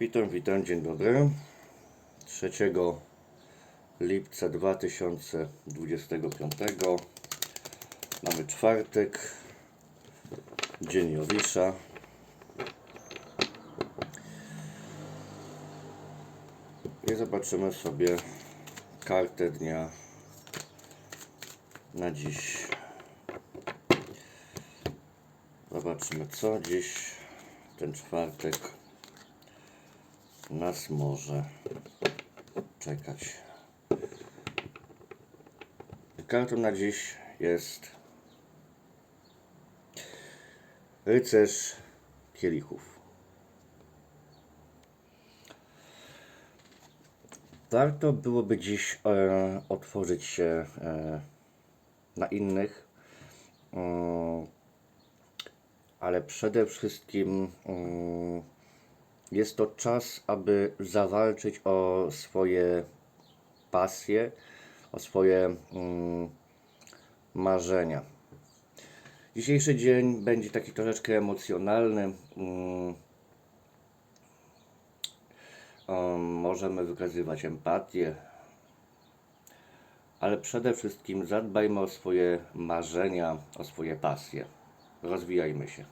Witam, witam, dzień dobry. 3 lipca 2025 mamy czwartek, dzień Jowisza. I zobaczymy sobie kartę dnia na dziś. Zobaczymy co dziś ten czwartek nas może czekać. Kartą na dziś jest rycerz kielichów. Warto byłoby dziś e, otworzyć się e, na innych, mm, ale przede wszystkim mm, jest to czas, aby zawalczyć o swoje pasje, o swoje mm, marzenia. Dzisiejszy dzień będzie taki troszeczkę emocjonalny. Mm, możemy wykazywać empatię, ale przede wszystkim zadbajmy o swoje marzenia, o swoje pasje. Rozwijajmy się.